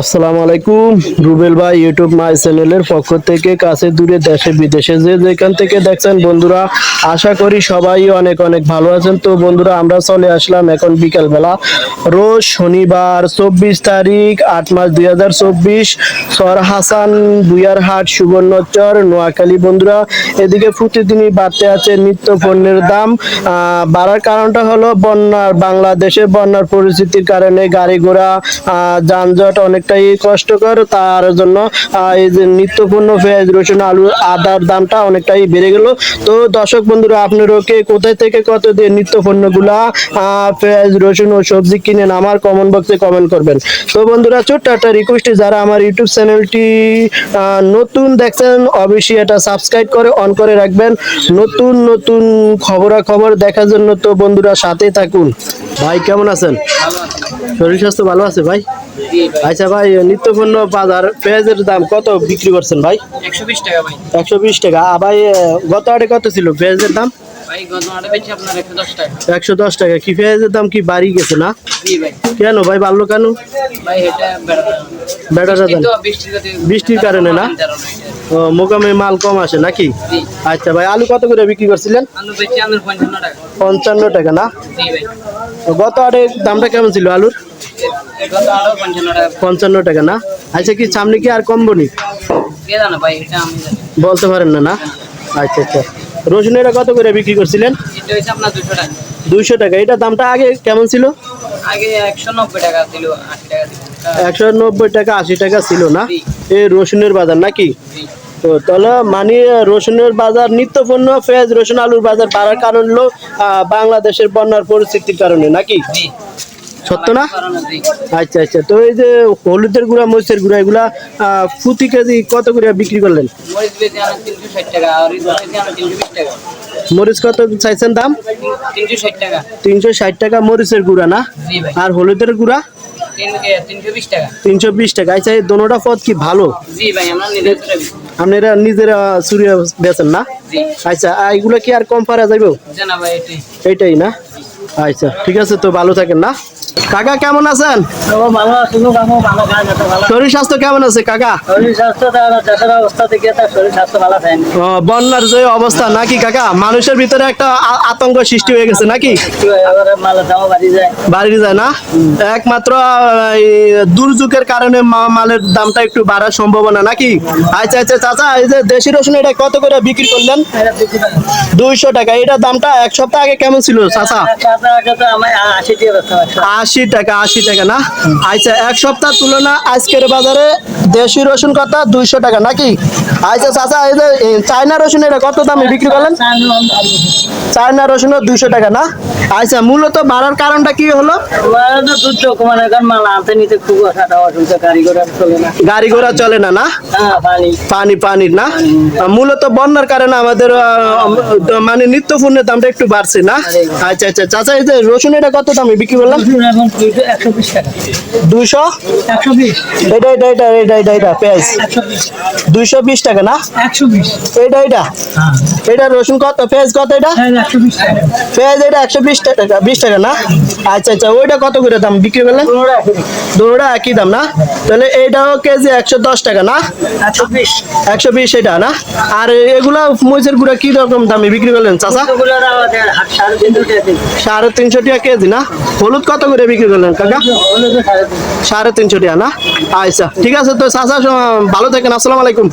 আসসালামু আলাইকুম। রুবেল ভাই, ইউটিউব মাই চ্যানেলের পক্ষ থেকে কাছে দূরে দেশে, বিদেশে যে যেখান থেকে দেখছেন বন্ধুরা, আশা করি সবাই অনেক অনেক ভালো আছেন। তো বন্ধুরা, আমরা চলে আসলাম এখন বিকালবেলা। রোজ শনিবার, চব্বিশ তারিখ, আট মাস দুই হাজার চব্বিশ, সর হাসান বুয়ারহাট সুবর্ণচর নোয়াখালী। বন্ধুরা, এদিকে প্রতিদিনই বাড়তে আছে নিত্য পণ্যের দাম। বাড়ার কারণটা হলো বন্যার, বাংলাদেশে বন্যার পরিস্থিতির কারণে গাড়ি ঘোড়া যানজট অনেকটাই কষ্টকর। তার জন্য এই যে নিত্যপণ্য পেঁয়াজ রসুন আলু আদার দামটা অনেকটাই বেড়ে গেল। তো দর্শক বন্ধুরা আপনারও কে কোথায় থেকে কত দিয়ে নিত্য পণ্যগুলা আহ, পেঁয়াজ রসুন ও সবজি কিনেন আমার কমেন্ট বক্সে কমেন্ট করবেন। তো বন্ধুরা ছোট্ট একটা রিকোয়েস্ট যারা আমার ইউটিউব চ্যানেলটি নতুন দেখছেন অবশ্যই এটা সাবস্ক্রাইব করে অন করে রাখবেন। নতুন নতুন খবরাখবর দেখার জন্য তো বন্ধুরা সাথে থাকুন। ভাই কেমন আছেন? শরীর স্বাস্থ্য ভালো আছে ভাই? আচ্ছা ভাই নিত্যপণ্য বাজার পেঁয়াজের দাম কত বিক্রি করছেন ভাই? একশো বিশ টাকা ভাই। একশো বিশ টাকা। আর ভাই গত আটে কত ছিল পেঁয়াজের দাম? একশো দশ টাকা। কি পেঁয়াজের দাম কি বাড়ি গেছে না? কেন ভাই বাড়লো কেন? বেটাটা দাম বৃষ্টির কারণে না? মোকামে মাল কম আসে নাকি? আচ্ছা ভাই আলু কত করে বিক্রি করছিলেন? পঞ্চান্ন টাকা। না? গত আটে দামটা কেমন ছিল আলুর? পঞ্চান্ন টাকা না? আচ্ছা কি সামনে কি আর কমবো নি? এটা বলতে পারেন না না? আচ্ছা আচ্ছা। রসুনেরা কত করে বিক্রি করছিলেন? এটা দুইশো টাকা। এটা দামটা আগে কেমন ছিল? একশো নব্বই টাকা আশি টাকা ছিল। না। এই রসুনের বাজার নাকি? তো তাহলে মানে রসুনের বাজার নিত্য পণ্য পেঁয়াজ রসুন আলুর বাজার বাড়ার কারণ হলো বাংলাদেশের বন্যার পরিস্থিতির কারণে নাকি? সত্য না? আচ্ছা আচ্ছা। তো এই যে হলুদের গুঁড়া মরিচের গুঁড়া এগুলা প্রতি কেজি কত করে বিক্রি করলেন? মরিচ কত চাইছেন দাম? তিনশো ষাট টাকা। মরিচের গুঁড়া না? আর হলুদের গুঁড়া? তিনশো বিশ টাকা। আচ্ছা এই দোনোটা পদ কি ভালো? আপনারা নিজেরা চুরিয়া বেচেন না? আচ্ছা এগুলো কি আর কম পারা যাবে এটাই। এইটাই না? আচ্ছা ঠিক আছে তো ভালো থাকেন না। কাকা কেমন আছেন? শরীর স্বাস্থ্য কেমন আছে কাকা? বন্যার যে অবস্থা নাকি কাকা? মানুষের ভিতরে একটা আতঙ্ক সৃষ্টি হয়ে গেছে নাকি? বাড়ি যায়। না? একমাত্র দুর্যোগের কারণে মালের দামটা একটু বাড়ার সম্ভাবনা নাকি? আচ্ছা আচ্ছা চাচা এই যে দেশি রসুন এটা কত করে বিক্রি করলেন? এটা দুইশো টাকা। এটার দামটা এক সপ্তাহ আগে কেমন ছিল চাচা? আশি আশি টাকা আশি টাকা না? আচ্ছা এক সপ্তাহ তুলনা আজকের বাজারে দেশি রসুন কত দুইশো টাকা নাকি? আচ্ছা যে চায়না রসুন এটা কত দামে বিক্রি করলেন? চায়না রসুনও দুইশো টাকা না? আচ্ছা মূলত বাড়ার কারণটা কি হলো? গাড়ি ঘোড়া চলে না না? পানি পানি পানির না? মূলত বন্যার কারণে আমাদের মানে নিত্য পণ্যের দামটা একটু বাড়ছে না? আচ্ছা আচ্ছা চাচা, এই যে রসুন এটা কত দামে বিক্রি করলাম এখন একশো বিশ টাকা। দুইশো? একশো বিশ এটা এটা এটা এটা এটা এটা পেঁয়াজ। দুইশো বিশ টাকা না? একশো বিশ এটা। এটা এটা রসুন কত? পেঁয়াজ কত এটা? হ্যাঁ পেঁয়াজ এটা একশো বিশ টাকা বিশ টাকা না? আচ্ছা আচ্ছা ওইটা কত করে দাম? বিক্রি করলেন দুটোটা একই দাম। না? তাহলে এইটাও কেজি একশো দশ টাকা না? একশো বিশ এটা না? আর এগুলা মরিচের গুঁড়া কি রকম দামে বিক্রি করলেন চাচা? সাড়ে তিনশো টাকা কেজি না? হলুদ কত করে বিক্রি করলেন কাকা সাড়ে তিনশো টাকা না? আচ্ছা ঠিক আছে তো চাচা, ভালো থাকেন, আসসালামু আলাইকুম।